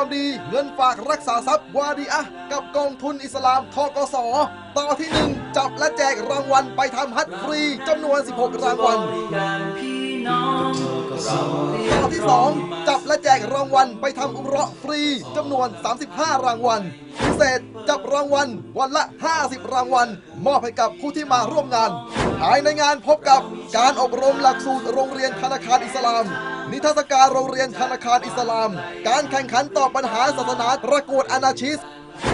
ความดีเงินฝากรักษาทรัพย์วาดีอะกับกองทุนอิสลามทกสต่อที่ 1 จับและแจกรางวัลไปทำฮัจญ์ฟรีจำนวน 16 รางวัลต่อที่ 2 จับและแจกรางวัลไปทำอุมเราะฟรีจำนวน 35 รางวัลพิเศษจับรางวัลวันละ 50 รางวัลมอบให้กับผู้ที่มาร่วมงาน ภายในงานพบกับการอบรมหลักสูตรโรงเรียนธนาคารอิสลาม นิทรรศการโรงเรียนธนาคารอิสลาม การแข่งขันตอบปัญหาศาสนาประกวดอนาชิส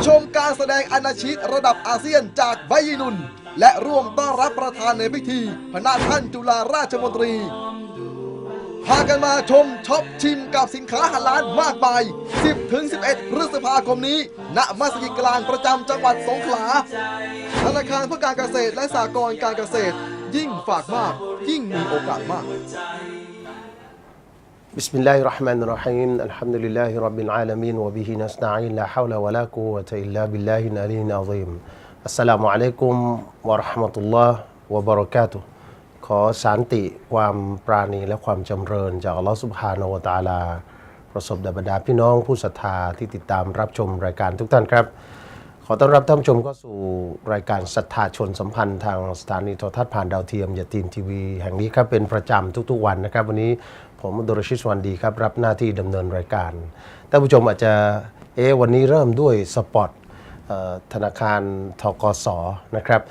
ชมการแสดงอนาชิตระดับอาเซียนจากไบยีนุน และร่วมต้อนรับประธานในพิธีพระท่านจุฬาราชมนตรีพากันมาชมช็อปชิมกับสินค้าหาลานมากมาย 10 ถึง 11 พฤษภาคมนี้ ณ มัสยิดกลางประจำจังหวัดสงขลา ธนาคารเพื่อการเกษตรและสหกรณ์การเกษตร ยิ่งฝากมาก ยิ่งมีโอกาสมาก بسم الله الرحمن الرحيم الحمد لله رب العالمين وبه نستعين لا حول ولا قوة إلا بالله العلي العظيم السلام عليكم ورحمة الله وبركاته ขอสันติความปราณีและความจำเริญ จากอัลลอฮฺสุบฮานาวตาลา ประสบดับบดาพี่น้องผู้ศรัทธาที่ติดตามรับชมรายการทุกท่านครับ ขอต้อนรับท่านชมเข้าสู่รายการศรัทธาชนสัมพันธ์ทางสถานีโทรทัศน์ผ่านดาวเทียมยตีนทีวี แห่งนี้ครับเป็นประจำทุกๆวันนะครับ วันนี้ ผมดุลรชิตสวันดีครับ รับหน้าที่ดำเนินรายการท่านผู้ชมอาจจะเอะวันนี้เริ่มด้วยสปอตธนาคารทกสนะครับ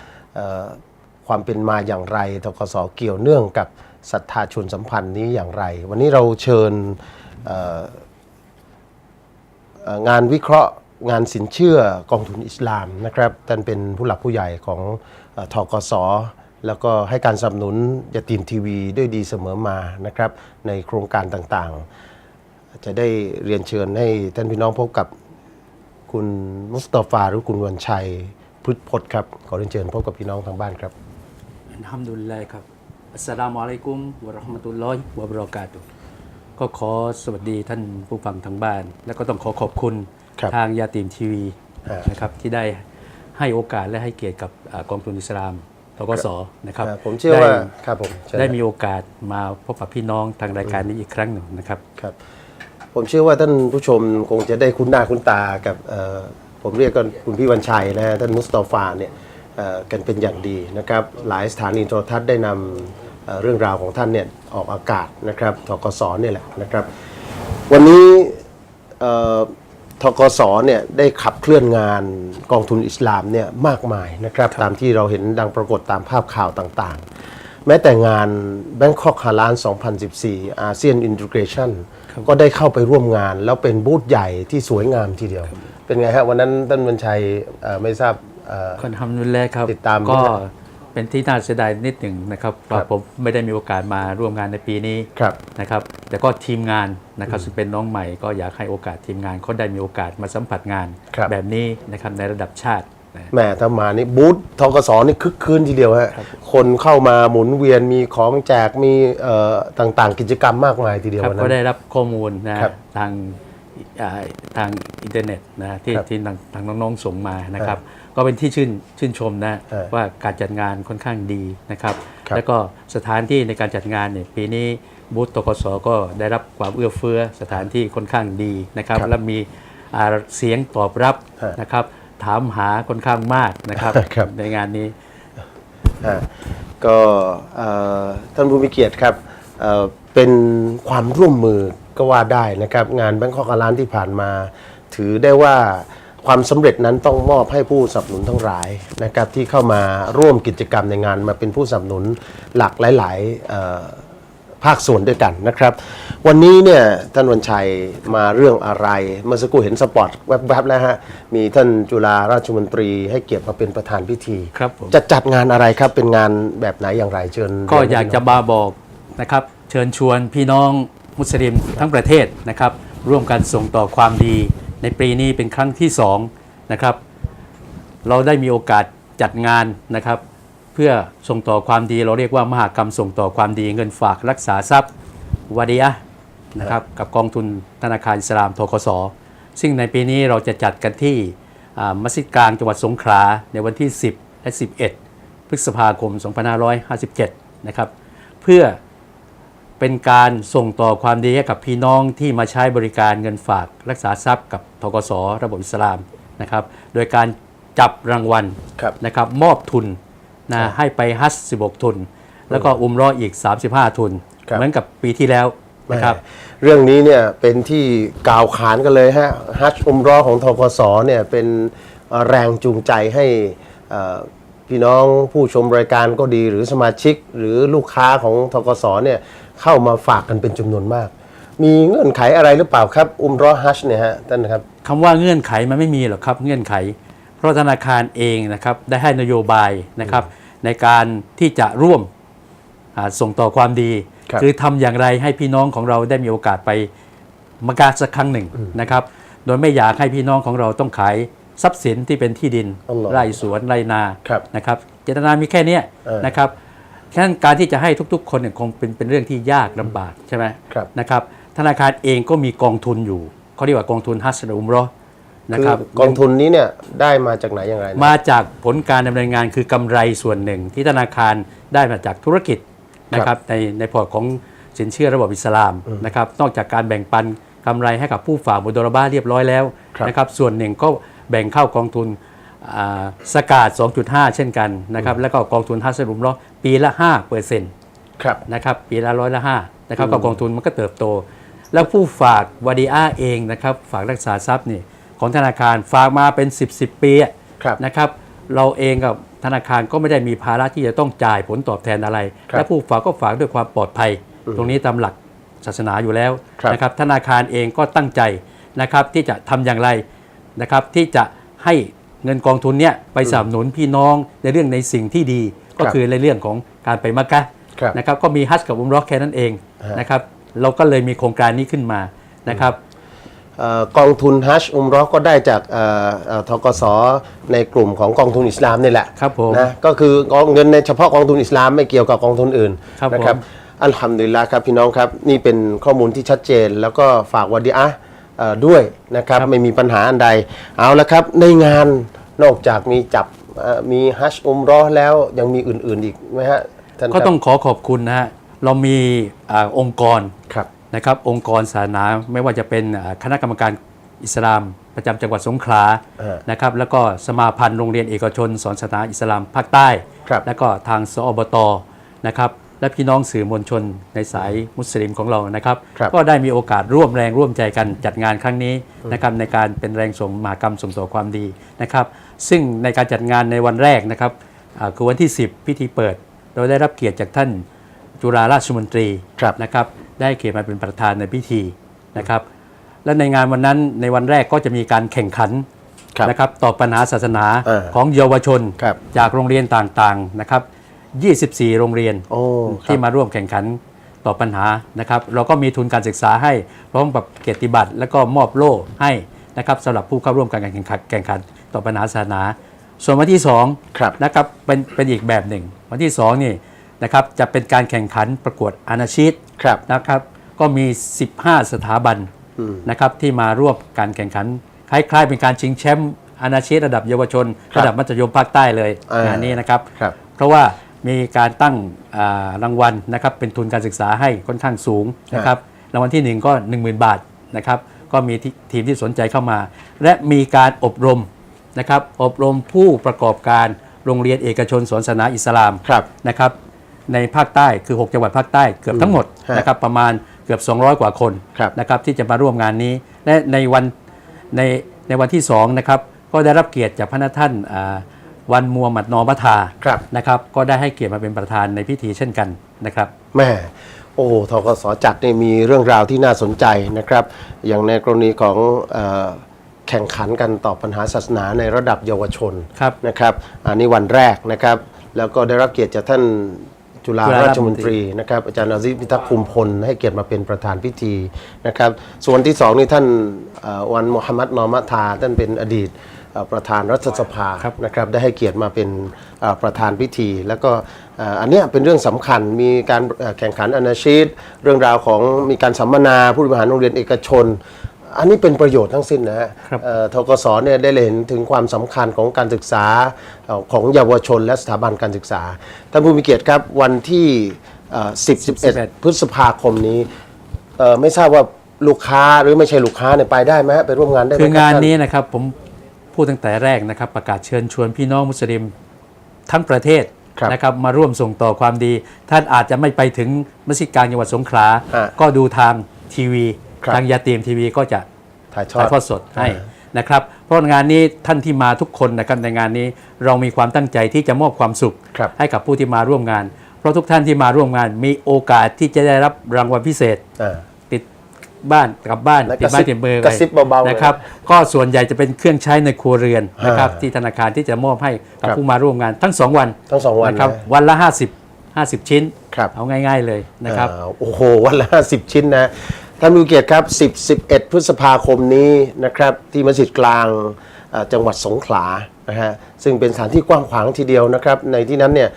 ความเป็นมาอย่างไรทกสเกี่ยวเนื่องกับศรัทธาชนสัมพันธ์นี้อย่างไร วันนี้เราเชิญงานวิเคราะห์งานสินเชื่อกองทุนอิสลามนะครับท่านเป็นผู้หลักผู้ใหญ่ของอทกส แล้วก็ให้การสนับสนุนยาตีมทีวีด้วยดีเสมอมานะครับ ในโครงการต่างๆ จะได้เรียนเชิญให้ท่านพี่น้องพบกับคุณมุสตาฟาหรือคุณวันชัยพฤทธพจน์ครับ ขอเรียนเชิญพบกับพี่น้องทางบ้านครับอัลฮัมดุลิลลาห์ครับอัสสลามุอะลัยกุมวะเราะห์มะตุลลอฮิวะบะเราะกาตุฮ์ก็ขอสวัสดีท่านผู้ฟังทางบ้าน แล้วก็ต้องขอขอบคุณครับทางยาตีมทีวีฮะนะครับที่ได้ให้โอกาสและให้เกียรติกับอ่ากองทุนอิสลาม ทกสนะครับเอ่อผมเชื่อว่าได้ครับผมเชิญได้นะมีโอกาสมาพบกับพี่น้องทางรายการนี้อีกครั้งหนึ่งนะครับครับผมเชื่อว่าท่านผู้ชมคงจะได้คุ้นหน้าคุ้นตากับเอ่อผมเรียกกันคุณพี่วันชัยนะฮะท่านมุสตาฟาเนี่ยเอ่อกันเป็นอย่างดีนะครับหลายสถานีโทรทัศน์ได้นำเอ่อเรื่องราวของท่านเนี่ยออกอากาศนะครับทกสเนี่ยแหละนะครับ วันนี้เอ่อ ทกสเนี่ยได้ขับเคลื่อนงานกองทุนอิสลามเนี่ยมากมายนะครับตามที่เราเห็นดังปรากฏตามภาพข่าวต่างๆ แม้แต่งาน Bangkok h a l a n 2014 อาเซียนอินทิเกรชันก็ได้เข้าไปร่วมงาน แล้วเป็นบูธใหญ่ที่สวยงามทีเดียว เป็นไงฮะวันนั้นท่านบัญชัยเอ่อไม่ทราบเอ่อคนทำนุนแรกครับติดตามก็ไหมครับ เป็นที่น่าเสียดายนิดหนึ่งนะครับว่าครับผมไม่ได้มีโอกาสมาร่วมงานในปีนี้ครับนะครับ แต่ก็ทีมงานนะครับซึ่งเป็นน้องใหม่ก็อยากให้โอกาสทีมงานเขาได้มีโอกาสมาสัมผัสงานครับแบบนี้นะครับในระดับชาตินะแหม่ถ้ามานี่บูธทกสนี่คึกคืนทีเดียวฮะคนเข้ามาหมุนเวียนมีของแจกมีเอ่อต่างๆ กิจกรรมมากมายทีเดียวครับวันนั้ก็นได้รับข้อมูลนะครับทางอ่าทางอินเทอร์เน็ตนะที่ครับที่ทางทางน้องๆส่งมานะครับ ก็เป็นที่ชื่นชื่นชมนะเออว่าการจัดงานค่อนข้างดีนะครับ ครับแล้วก็สถานที่ในการจัดงานเนี่ยปีนี้บูธตกสก็ได้รับความเอื้อเฟื้อสถานที่ค่อนข้างดีนะครับ ครับและมีอ่าเสียงตอบรับฮะนะครับ ถามหาค่อนข้างมากนะครับ ครับ ในงานนี้ อ่าก็เอ่อท่านผู้มีเกียรติครับเอ่อเป็นความร่วมมือก็ว่าได้นะครับ งานแบงคอกอาลานที่ผ่านมา ถือได้ว่า ความสำเร็จนั้นต้องมอบให้ผู้สนับสนุนทั้งหลายนะครับที่เข้ามาร่วมกิจกรรมในงานมาเป็นผู้สนับสนุนหลักหลายๆเอ่อภาคส่วนด้วยกันนะครับ วันนี้เนี่ยท่านวันชัยมาเรื่องอะไร เมื่อสักครู่เห็นสปอตแวบๆแล้วฮะมีท่านจุฬาราชมนตรีให้เกียรติมาเป็นประธานพิธีครับผมจะจัดงานอะไรครับเป็นงานแบบไหนอย่างไรเชิญ ก็เรีนอยากจะบาบอกนะครับเชิญชวนพี่น้องมุสลิมทั้งประเทศนะครับร่วมกันส่งต่อความดี ในปีนี้เป็นครั้งที่สองนะครับเราได้มีโอกาสจัดงานนะครับ เพื่อส่งต่อความดีเราเรียกว่ามหากรรมส่งต่อความดีเงินฝากรักษาทรัพย์วาดีอะนะครับกับกองทุนธนาคารอิสลามทกสซึ่งในปีนี้เราจะจัดกันที่มัสยิดกลางจังหวัดสงขลาในวันที่ 10 และ 11 พฤษภาคม 2557 นะครับ เพื่อ เป็นการส่งต่อความดีให้กับพี่น้องที่มาใช้บริการเงินฝากรักษาทรัพย์กับทกสระบบอิสลามนะครับโดยการจับรางวัลครับนะครับมอบทุนนะให้ไปฮัส16 ทุน แล้วก็อุมเรออีก 35 ทุนครับเหมือนกับปีที่แล้วนะครับเรื่องนี้เนี่ยเป็นที่กล่าวขานกันเลยฮะฮัจญ์อุมเรอของทกสเนี่ยเป็นเอ่อแรงจูงใจให้เอ่อพี่น้องผู้ชมรายการก็ดีหรือสมาชิกหรือลูกค้าของทกสเนี่ย เข้ามาฝากกันเป็นจำนวนมาก มีเงื่อนไขอะไรหรือเปล่าครับ อุมเรอฮัจญ์เนี่ยฮะท่านครับคำว่าเงื่อนไขมันไม่มีหรอกครับเงื่อนไข เพราะธนาคารเองนะครับได้ให้นโยบายนะครับในการที่จะร่วมอ่าส่งต่อความดีครับอทำอย่างไรให้พี่น้องของเราได้มีโอกาสไปมักกะสักครั้งหนึ่งนะครับโดยไม่อยากให้พี่น้องของเราต้องขายทรัพย์สินที่เป็นที่ดินอัลลอฮ์ไร่สวนไร่นาครับนะครับ เจตนามีแค่เนี้ยเออนะครับ ฉะนั้นการที่จะให้ทุกๆ คนเนี่ยคงเป็นเป็นเรื่องที่ยากลำบากใช่ไหมครับนะครับ ธนาคารเองก็มีกองทุนอยู่เขาเรียกว่ากองทุนฮัสอุมเรอนะคืคอรับกองทุนนี้เนี่ยได้มาจากไหนอย่างไรนะมาจากผลการดำเนินงานคือกำไรส่วนหนึ่ง ที่ธนาคารได้มาจากธุรกิจนะครับในในพอร์ตของสินเชื่อระบบอิสลามนะครับนอกจากการแบ่งปันกำไรให้กับผู้ฝากบนโดรบ้าเรียบร้อยแล้วครับนะครับส่วนหนึ่งก็แบ่งเข้ากองทุนอ่า สกาด 2.5 เช่นกันนะครับ แล้วก็กองทุนฮัสรุมรอปีละ5เปอร์เซ็นต์ครับนะครับ ปีละร้อยละห้านะครับ ก็กองทุนมันก็เติบโต แล้วผู้ฝากวาดีอาเองนะครับ ฝากรักษาทรัพย์นี่ของธนาคารฝากมาเป็น 10บสปีอะครับนะครับ เราเองกับธนาคารก็ไม่ได้มีภาระที่จะต้องจ่ายผลตอบแทนอะไรครับและผู้ฝากก็ฝากด้วยความปลอดภัย ตรงนี้ตามหลักศาสนาอยู่แล้วครับนะครับ ธนาคารเองก็ตั้งใจนะครับที่จะทำอย่างไรนะครับที่จะให้ เงินกองทุนเนี้ยไปสนับสนุนพี่น้องในเรื่องในสิ่งที่ดีก็ครับคือในเรื่องของการไปมักกะครับนะครับก็มีฮัจญ์กับอุมเรอแค่นั้นเองฮะนะครับเราก็เลยมีโครงการนี้ขึ้นมานะครับเอ่อกองทุนฮัจญ์อุมเรอก็ได้จากเอ่อเอ่อทกสในกลุ่มของกองทุนอิสลามนี่แหละครับผมนะก็คือกองเงินในเฉพาะกองทุนอิสลามไม่เกี่ยวกับกองทุนอื่นครับนะผมอัลฮัมดุลิลละครับพี่น้องครับ นี่เป็นข้อมูลที่ชัดเจน แล้วก็ฝากวาดีอะห์เอ่อ ด้วยนะครับไม่มีปัญหาอันใด เอาละครับในงานนอกจากมีจับเอ่อมีฮัจญ์อุมเรอแล้วยังมีอื่นๆอีกไหมฮะท่านครับก็ต้องขอขอบคุณนะฮะเรามีอาองค์กรครับนะครับองค์กรศาสนาไม่ว่าจะเป็นอ่าคณะกรรมการอิสลาม ประจำจังหวัดสงขลาเออนะครับแล้วก็สมาพันธ์โรงเรียนเอกชน สอนศาสนาอิสลามภาคใต้ครับแล้วก็ทางสอบตนะครับ และพี่น้องสื่อมวลชนในสายมุสลิมของเรานะครับครับก็ได้มีโอกาสร่วมแรงร่วมใจกันจัดงานครั้งนี้นะครับในการเป็นแรงส่งมหากรรมส่งต่อความดีนะครับซึ่งในการจัดงานในวันแรกนะครับอ่าคือวันที่ 10 พิธีเปิด เราได้รับเกียรติจากท่านจุฬาราชมนตรีครับนะครับได้เกียรติมาเป็นประธานในพิธีนะครับและในงานวันนั้นในวันแรกก็จะมีการแข่งขันครับนะครับตอบปัญหาศาสนาเออของเยาวชนครับจากโรงเรียนต่างๆนะครับ 24 โรงเรียนโอ้ครับที่มาร่วมแข่งขันตอบปัญหานะครับ เราก็มีทุนการศึกษาให้พร้อมกับเกียรติบัตร แล้วก็มอบโล่ให้นะครับสำหรับผู้เข้าร่วมการแข่งขันแข่งขันตอบปัญหาศาสนา ส่วนวันที่2ครับนะครับเป็นเป็นอีกแบบหนึ่ง วันที่2นี่นะครับจะเป็นการแข่งขันประกวดอานาชีตครับนะครับ ก็มี 15 สถาบันนะครับที่มาร่วมการแข่งขันคล้ายๆเป็นการชิงแชมป์อาณาชีพระดับเยาวชนครับระดับมัธยมภาคใต้เลยอ่างงานนี้นะครับครับเพราะว่า มีการตั้งอ่ารางวัลนะครับเป็นทุนการศึกษาให้ค่อนข้างสูงนะครับรางวัลทีหนึ่1 ก็ 10,000 บาทนะครับก็มีที่ทีมที่สนใจเข้ามา และมีการอบรมนะครับอบรมผู้ประกอบการโรงเรียนเอกชนสอนศาสนาอิสลามครับนะครับในภาคใต้คือ 6 จังหวัดภาคใต้เกือบทั้งหมดฮะนะครับประมาณเกือบ 200 กว่าคนครับ นะครับที่จะมาร่วมงานนี้ และในวันในในวันที่2นะครับก็ได้รับเกียรติจากพระนาท่านอ่า วันมัวหมัดนอมัทาครับนะครับ ก็ได้ให้เกียรติมาเป็นประธานในพิธีเช่นกันนะครับแม่โอ้ทกสจัดเนี่ยมีเรื่องราวที่น่าสนใจนะครับ อย่างในกรณีของเออแข่งขันกันตอบปัญหาศาสนาในระดับเยาวชนครับนะครับ อันนี้วันแรกนะครับ แล้วก็ได้รับเกียรติจากท่าน จุฬาจุฬาราราชชมมนนตตรีรีนะครับอาจารย์อาซิพิทักษ์คุมพลให้เกียรติมาเป็นประธานพิธีนะครับ ส่วนที่สองนี่ท่านเอ่อวันมุฮัมมัดนอมะทาท่านเป็นอดีตเอ่อประธานรัฐสภาครับนะครับได้ให้เกียรติมาเป็นเอ่อประธานพิธี แล้วก็เอ่ออันเนี้ยเป็นเรื่องสำคัญมีการเอ่อแข่งขันอนาชีตเรื่องราวของมีการสัมมนาผู้บริหารโรงเรียนเอกชน อันนี้เป็นประโยชน์ทั้งสิ้นนะฮะครับเอ่อทกศเนี่ยได้เห็นถึงความสำคัญของการศึกษาเอ่อของเยาวชนและสถาบันการศึกษาท่านผู้มีเกียรติครับวันที่สิบสิบเอ็ด11 พฤษภาคมนี้เอ่อไม่ทราบว่าลูกค้าหรือไม่ใช่ลูกค้าเนี่ยไปได้ไหมฮะไปร่วมงานได้ไหมคืองานรับท่นี้นะครับผมพูดตั้งแต่แรกนะครับ ประกาศเชิญชวนพี่น้องมุสลิมทั้งประเทศครับนะครับมาร่วมส่งต่อความดี ท่านอาจจะไม่ไปถึงมัสยิดกลางจังหวัดสงขลาฮะก็ดูทางทีวีครับ ทางยาตีมทีวีก็จะถ่ายทอถ่ายดทอดสดให้อ่านะครับ เพราะงานนี้ท่านที่มาทุกคนนะครับในงานนี้เรามีความตั้งใจที่จะมอบความสุขครับให้กับผู้ที่มาร่วมงาน เพราะทุกท่านที่มาร่วมงาน มีโอกาสที่จะได้รับรางวัลพิเศษอ่าติดบ้านกลับบ้านแล้วติดบ้านกระซิบติดเบอร์กระซิบเบาๆเลยนะครับ ก็ส่วนใหญ่จะเป็นเครื่องใช้ในครัวเรือนนะครับอ่าที่ธนาคารที่จะมอบให้กับครับผู้มาร่วมงานทั้ง 2 วันทั้งสองวันนะครับนะวันละ 50 50 ชิ้นครับเอาง่าย ๆเลยนะครับอ่าโอ้โห วันละ 50 ชิ้นนะ ท่านผู้เกียรติครับ 10 11 พฤษภาคมนี้นะครับที่มัสยิดกลางจังหวัดสงขลานะฮะซึ่งเป็นสถานที่กว้างขวางทีเดียวนะครับ ในที่นั้นเนี่ย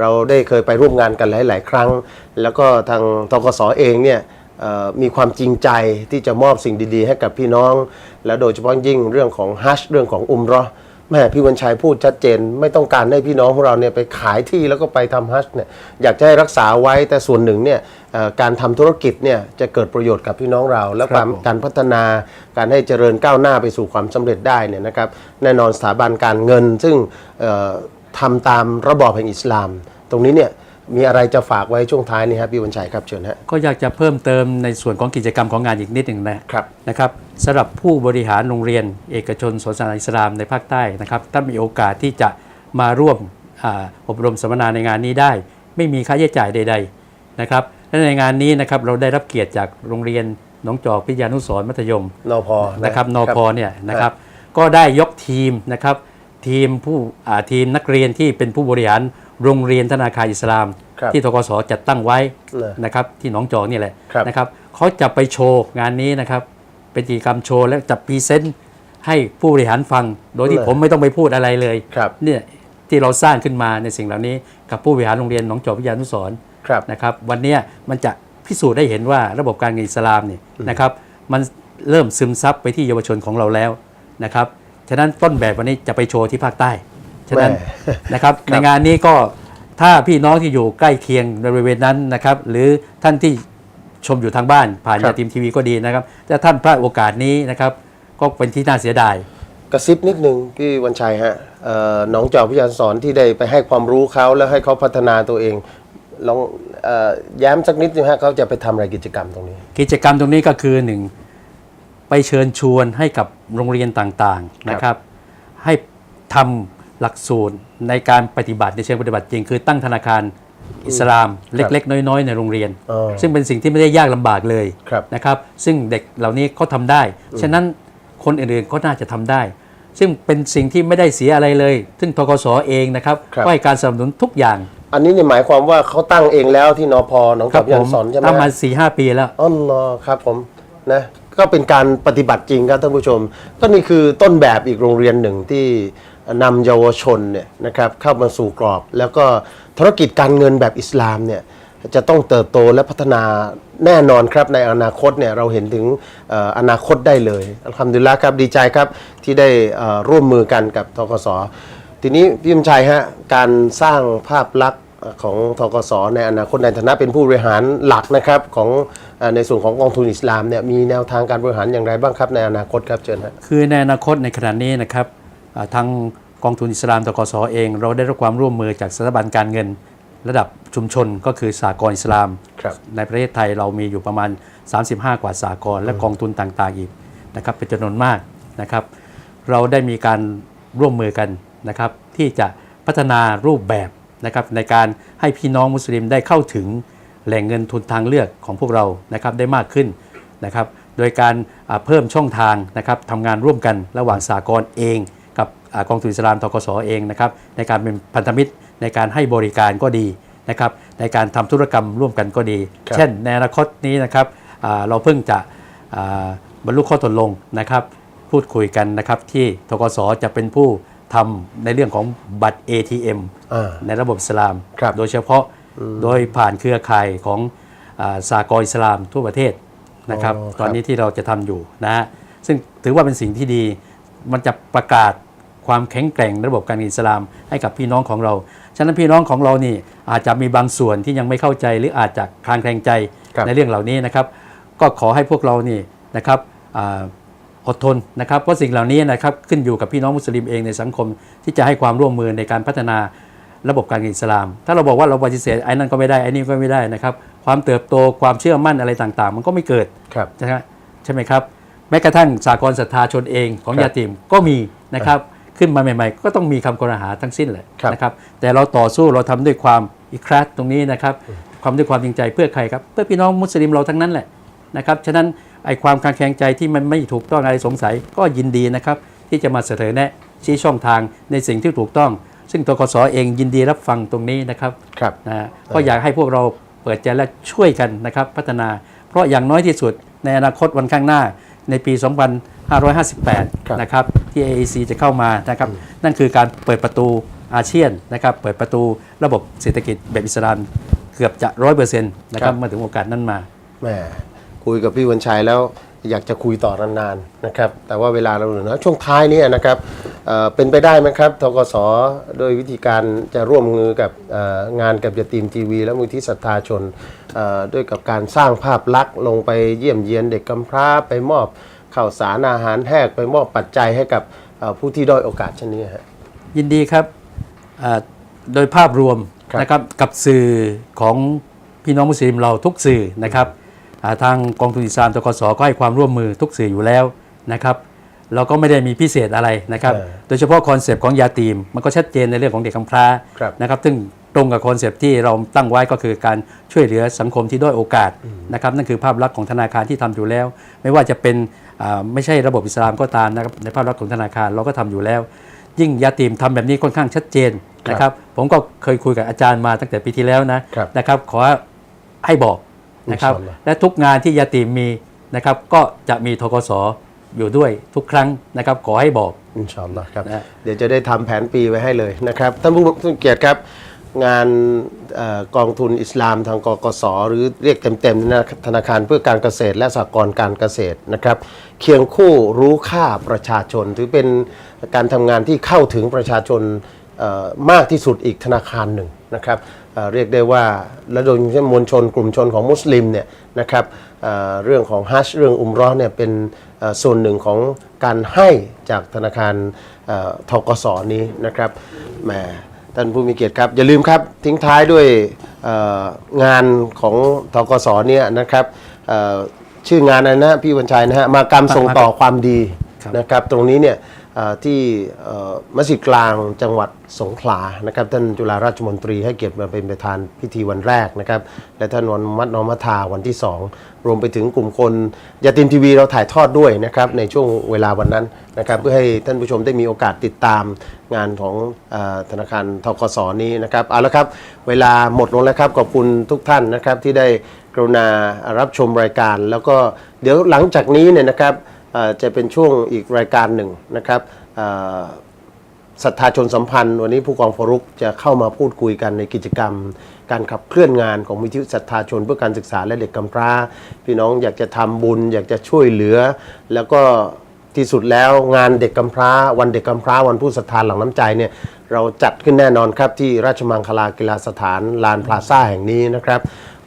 เราได้เคยไปร่วมงานกันหลาย ๆ ครั้ง แล้วก็ทางทกสเองเนี่ยมีความจริงใจที่จะมอบสิ่งดี ๆ ให้กับพี่น้อง และโดยเฉพาะยิ่งเรื่องของฮัจญ์เรื่องของอุมราะห์แม่พี่วันชัยพูดชัดเจน ไม่ต้องการให้พี่น้องของเราเนี่ยไปขายที่แล้วก็ไปทำฮัจญ์เนี่ยอยากจะให้รักษาไว้แต่ส่วนหนึ่งเนี่ย การทำธุรกิจเนี่ยจะเกิดประโยชน์กับพี่น้องเรา และครับการผมการพัฒนาการให้เจริญก้าวหน้าไปสู่ความสำเร็จได้เนี่ยนะครับแน่นอนสถาบันการเงิน ซึ่งเอ่อทำตามระบอบแห่งอิสลาม ตรงนี้เนี่ยมีอะไรจะฝากไว้ช่วงท้ายนี่ครับพี่วันชัยครับเชิญฮะก็อยากจะเพิ่มเติมในส่วนของกิจกรรมของงานอีกนิดหนึ่งนะครับนะครับสำหรับผู้บริหารโรงเรียน เอกชนสวนสาธารณะอิสลามในภาคใต้นะครับถ้ามีโอกาสที่จะมาร่วมอาอบรมสัมมนาในงานนี้ได้ ไม่มีค่าใช้จ่ายใด ๆนะครับ และในงานนี้นะครับเราได้รับเกียรติจากโรงเรียนหนองจอกพิทยานุสรณ์มัธยมนอพอนะครับนพเนี่ยนะครับ ก็ได้ยกทีมนะครับทีมผู้อ่าทีมนักเรียนที่เป็นผู้บริหารโรงเรียนธนาคารอิสลามครับที่ทกสจัดตั้งไว้เลยนะครับที่หนองจอกนี่แหละครับนะครับเขาจะไปโชว์งานนี้นะครับเป็นกิจกรรมโชว์และจะพรีเซนต์ให้ผู้บริหารฟัง โดยที่ผมไม่ต้องไปพูดอะไรเลยครับเนี่ยที่เราสร้างขึ้นมาในสิ่งเหล่านี้กับผู้บริหารโรงเรียนหนองจอกพิทยานุสรณ์ครับ นะครับวันเนี้ยมันจะพิสูจน์ได้เห็นว่าระบบการเงินอิสลามเนี่ยนะครับมันเริ่มซึมซับไปที่เยาวชนของเราแล้วนะครับฉะนั้นต้นแบบวันนี้จะไปโชว์ที่ภาคใต้ฉะนั้นแม่นะครับครับในงานนี้ก็ถ้าพี่น้องที่อยู่ใกล้เคียงบริเวณนั้นนะครับหรือท่านที่ชมอยู่ทางบ้านผ่านครัยาบทีมทีวีก็ดีนะครับถ้าท่านพลาดโอกาสนี้นะครับก็เป็นที่น่าเสียดายกระซิบนิดนึงพี่วันชัยฮะเอ่อน้องจอกพิยาสอนที่ได้ไปให้ความรู้เขาแล้วให้เขาพัฒนาตัวเอง ลองเออแย้มสักนิดนึงฮะเขาจะไปทำอะไรกิจกรรมตรงนี้ กิจกรรมตรงนี้ก็คือหนึ่งไปเชิญชวนให้กับโรงเรียนต่างๆนะครับ ให้ทำหลักสูตรในการปฏิบัติในเชิงปฏิบัติจริง คือตั้งธนาคารอิสลามเล็ก ๆ น้อย ๆ ในโรงเรียน อ๋อซึ่งเป็นสิ่งที่ไม่ได้ยากลำบากเลยครับ นะครับ ซึ่งเด็กเหล่านี้เขาทำได้ ฉะนั้นคนอื่นๆก็น่าจะทำได้ ซึ่งเป็นสิ่งที่ไม่ได้เสียอะไรเลย ซึ่งทกสเองนะครับครับ ก็ให้การสนับสนุนทุกอย่าง อันนี้เนี่ยหมายความว่าเขาตั้งเองแล้วที่นพน้องจครัอกพิยาสอนใช่ไหมตั้งมาฮะสี่ห้าปีแล้ว อ๋อเหรอครับผมนะก็เป็นการปฏิบัติจริงครับท่านผู้ชม ก็นี่คือต้นแบบอีกโรงเรียนหนึ่งที่นำเยาวชนเนี่ยนะครับเข้ามาสู่กรอบ แล้วก็ธุรกิจการเงินแบบอิสลามเนี่ยจะต้องเติบโตและพัฒนาแน่นอนครับในอนาคตเนี่ยเราเห็นถึงเอ่ออนาคตได้เลยอัลฮัมดุลิลละครับดีใจครับที่ได้เอ่อร่วมมือกันกับทกส ทีนี้พี่ยมชัยฮะการสร้างภาพลักษณ์ของทกสในอนาคตในฐานะเป็นผู้บริหารหลักนะครับของเอ่อในส่วนของกองทุนอิสลามเนี่ยมีแนวทางการบริหารอย่างไรบ้างครับในอนาคตครับเชิญฮะคือในอนาคตในขณะนี้นะครับอ่าทางกองทุนอิสลามตกสเอง เราได้รับความร่วมมือจากสถาบันการเงิน ระดับชุมชนก็คือสากลอิสลามครับในประเทศไทยเรามีอยู่ประมาณ 35 กว่าสากลและกองทุนต่างๆอีกนะครับเป็นจำนวนมากนะครับ เราได้มีการร่วมมือกันนะครับที่จะพัฒนารูปแบบนะครับในการให้พี่น้องมุสลิมได้เข้าถึงแหล่งเงินทุนทางเลือกของพวกเรานะครับได้มากขึ้นนะครับโดยการอ่าเพิ่มช่องทางนะครับทำงานร่วมกันระหว่างสากลเอง กับอากองทุนอิสลามทกสเองนะครับในการเป็นพันธมิตรในการให้บริการก็ดีนะครับในการทำธุรกรรมร่วมกันก็ดีครับเช่น ในอนาคตนี้นะครับอ่าเราเพิ่งจะอ่าบรรลุข้อตกลงนะครับพูดคุยกันนะครับที่ทกสจะเป็นผู้ ทำในเรื่องของบัตร ATM อ่าในระบบอิสลามครับโดยเฉพาะโดยผ่านเครือข่ายของอาสากลอิสลามทั่วประเทศนะครับอ๋อครับ ตอนนี้ที่เราจะทำอยู่นะฮะซึ่งถือว่าเป็นสิ่งที่ดีมันจะประกาศความแข็งแกร่งระบบการเงินอิสลามให้กับพี่น้องของเรา ฉะนั้นพี่น้องของเรานี่อาจจะมีบางส่วนที่ยังไม่เข้าใจหรืออาจจะคลางแคลงใจครับในเรื่องเหล่านี้นะครับ ก็ขอให้พวกเรานี่นะครับ อาอดทนนะครับเพราะสิ่งเหล่านี้นะครับขึ้นอยู่กับพี่น้องมุสลิมเองในสังคม ที่จะให้ความร่วมมือในการพัฒนาระบบการเงินอิสลาม ถ้าเราบอกว่าเราปฏิเสธไอ้นั่นก็ไม่ได้ไอ้นี่ก็ไม่ได้นะครับ ความเติบโตความเชื่อมั่นอะไรต่างๆ มันก็ไม่เกิดครับใช่ไหมใช่ไหมครับแม้กระทั่งสากลศรัทธาชนเองของครับยาติมก็มีนะครับขึ้นมาใหม่ ๆ ก็ต้องมีคำกรหาทั้งสิ้นเลยครับนะครับ แต่เราต่อสู้เราทำด้วยความอิคราตตรงนี้นะครับ ความด้วยความจริงใจเพื่อใครครับ เพื่อพี่น้องมุสลิมเราทั้งนั้นแหละนะครับฉะนั้นไอ้ความคลางแคลงใจที่มันไม่ถูกต้องอะไรสงสัยก็ยินดีนะครับ ที่จะมาเสนอแนะชี้ช่องทางในสิ่งที่ถูกต้อง ซึ่งตกสเองยินดีรับฟังตรงนี้นะครับครับนะฮะก็อยากให้พวกเราเปิดใจและช่วยกันนะครับพัฒนา เพราะอย่างน้อยที่สุดในอนาคตวันข้างหน้าในปีครับ2558 นะครับที่ AEC จะเข้ามานะครับนั่นคือการเปิดประตูอาเซียนนะครับเปิดประตูระบบเศรษฐกิจแบบอิสลามเกือบจะร้อยเปอร์เซ็นต์นะครับเมื่อถึงโอกาสนั้นมาแหม คุยกับพี่วันชัยแล้วอยากจะคุยต่อนานๆนะครับ แต่ว่าเวลาเราเหลือน้อยช่วงท้ายนี้นะครับเอ่อเป็นไปได้ไหมครับทกสโดยวิธีการจะร่วมมือกับเอ่องานกับยาตีมทีวี และมูลที่ศรัทธาชนเอ่อด้วยกับการสร้างภาพลักษณ์ลงไปเยี่ยมเยียนเด็กกำพร้าไปมอบข้าวสารอาหารแห้งไปมอบปัจจัยให้กับเอ่อผู้ที่ด้อยโอกาสเช่นนี้ฮะ ยินดีครับอ่าโดยภาพรวมครับ นะครับกับสื่อของพี่น้องมุสลิมเราทุกสื่อนะครับอ่า ทางกองทุนอิสลามตกสก็ให้ความร่วมมือทุกสื่ออยู่แล้วนะครับเราก็ไม่ได้มีพิเศษอะไรนะครับเออโดยเฉพาะคอนเซปต์ของยาตีม มันก็ชัดเจนในเรื่องของเด็กกำพร้าครับนะครับ ซึ่งตรงกับคอนเซปต์ที่เราตั้งไว้ก็คือการช่วยเหลือสังคมที่ด้อยโอกาสนะครับ นั่นคือภาพลักษณ์ของธนาคารที่ทำอยู่แล้ว ไม่ว่าจะเป็นอ่าไม่ใช่ระบบอิสลามก็ตามนะครับในภาพลักษณ์ของธนาคารเราก็ทำอยู่แล้ว ยิ่งยาตีมทำแบบนี้ค่อนข้างชัดเจนนะครับ ผมก็เคยคุยกับอาจารย์มาตั้งแต่ปีที่แล้วนะครับนะครับ ขอให้บอก นะครับอินชาอัลลอฮ์และทุกงานที่ยาตีมมีนะครับก็จะมีทกสอยู่ด้วยทุกครั้งนะครับขอให้บอกอินชาอัลลอฮ์ครับนะเดี๋ยวจะได้ทำแผนปีไว้ให้เลยนะครับท่านผู้ท่านเกียรติครับงานเอ่อกองทุนอิสลามทางกกสหรือเรียกเต็มๆนะธนาคารเพื่อการเกษตรและสหกรณ์การเกษตรนะครับเคียงคู่รู้ค่าประชาชน ถือเป็นการทำงานที่เข้าถึงประชาชนเอ่อมากที่สุดอีกธนาคารหนึ่งนะครับ เรียกได้ว่าและโดยเฉพาะมวลชนกลุ่มชนของมุสลิมเนี่ยนะครับเรื่องของฮัจญ์เรื่องอุมเรอเนี่ยเป็นส่วนหนึ่งของการให้จากธนาคารทกสนี้นะครับแหมท่านผู้มีเกียรติครับ อย่าลืมครับทิ้งท้ายด้วยงานของทกสเนี่ยนะครับชื่องานอะนะพี่วันชัยนะฮะมากรรมส่งต่อความดีนะครับตรงนี้เนี่ย ที่มัสยิดกลางจังหวัดสงขลานะครับท่านจุฬาราชมนตรีให้เกียรติมาเป็นประธานพิธีวันแรกนะครับและท่านวันมัดนอมัทาวันที่ 2 รวมไปถึงกลุ่มคนยาติมทีวีเราถ่ายทอดด้วยนะครับในช่วงเวลาวันนั้นนะครับเพื่อให้ท่านผู้ชมได้มีโอกาสติดตามงานของอธนาคารทกสนี้นะครับเอาละครับเวลาหมดลงแล้วครับขอบคุณทุกท่านนะครับที่ได้กรุณารับชมรายการ แล้วก็เดี๋ยวหลังจากนี้เนี่ยนะครับ จะเป็นช่วงอีกรายการหนึ่งนะครับศรัทธาชนสัมพันธ์ วันนี้ผู้กองฟรุกจะเข้ามาพูดคุยกันในกิจกรรม การขับเคลื่อนงานของวิทยุศรัทธาชนเพื่อการศึกษาและเด็กกำพร้า พี่น้องอยากจะทำบุญ อยากจะช่วยเหลือ แล้วก็ที่สุดแล้วงานเด็กกำพร้า วันเด็กกำพร้าวันผู้ศรัทธาหลังน้ำใจเนี่ยเราจัดขึ้นแน่นอนครับที่ราชมังคลากีฬาสถานลานพลาซ่าแห่งนี้นะครับ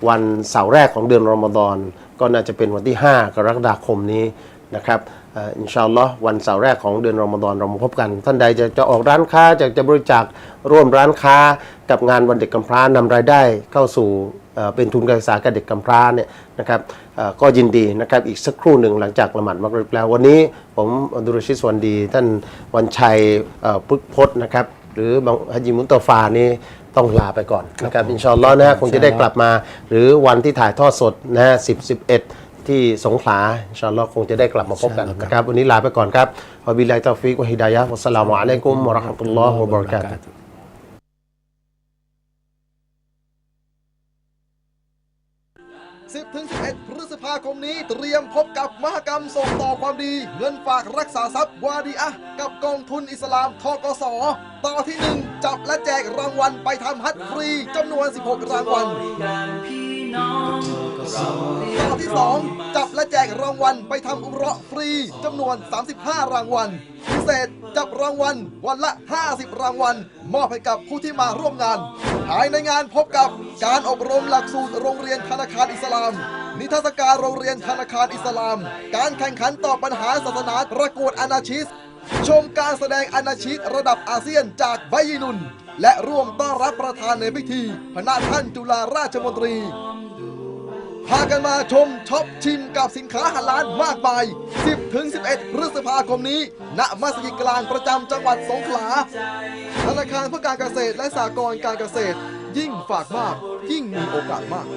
วันเสาร์แรกของเดือนรอมฎอนก็น่าจะเป็นวันที่ 5 กรกฎาคมนี้ นะครับเอ่ออินชาอัลลอฮ์วันเสาร์แรกของเดือนรอมฎอนเรามาพบกัน ท่านใดจะจะออกร้านค้าจะจะบริจาคร่วมร้านค้ากับงานวันเด็กกำพร้านำรายได้เข้าสู่เอ่อเป็นทุนการศึกษากับเด็กกำพร้าเนี่ยนะครับเอ่อก็ยินดีนะครับอีกสักครู่หนึ่งหลังจากละหมาดมักริบแล้ววันนี้ผมอับดุลรชิดสวัสดี ท่านวันชัยเอ่อพึกพจน์นะครับหรือบางฮัจญิมุนตอฟานี่ต้องลาไปก่อนนะครับอินชาอัลลอฮ์นะฮะคงจะได้กลับมา หรือวันที่ถ่ายทอดสดนะฮะ10 11 ที่สงขลาอินชาอัลลอฮ์คงจะได้กลับมาพบกันนะครับ วันนี้ลาไปก่อนครับวะบิลลาฮิตอฟิกวะฮิดายะฮ์วัสสลามุอะลัยกุมวะเราะห์มะตุลลอฮ์วะบะเราะกาตุฮ์10ถึง11พฤษภาคมนี้เตรียมพบกับมหกรรมส่งต่อความดี เงินฝากรักษาทรัพย์วาดีอะห์กับกองทุนอิสลามทกสต่อที่ 1 จับและแจกรางวัลไปทำฮัทฟรีจำนวน 16 รางวัล บริการพี่รอที่ 2 จับและแจกรางวัลไปทำอุมเราะฟรีจำนวน 35 รางวัล พิเศษจับรางวัลวันละ 50 รางวัล มอบให้กับผู้ที่มาร่วมงานภายในงานพบกับการอบรมหลักสูตรโรงเรียนธนาคารอิสลาม นิทรรศการโรงเรียนธนาคารอิสลาม การแข่งขันตอบปัญหาศาสนาประกวดอนาชิสชมการแสดงอนาชิตระดับอาเซียนจากไบยีนุน และร่วมต้อนรับประธานในพิธีพระนาท่านจุฬาราชมนตรี พากันมาชมช็อปชิมกับสินค้าหันล้านมากมาย 10-11พฤษภาคมนี้ ณ มัสยิดกลางประจำจังหวัดสงขลา ธนาคารเพื่อการเกษตรและสหกรณ์การเกษตร ยิ่งฝากมาก ยิ่งมีโอกาสมาก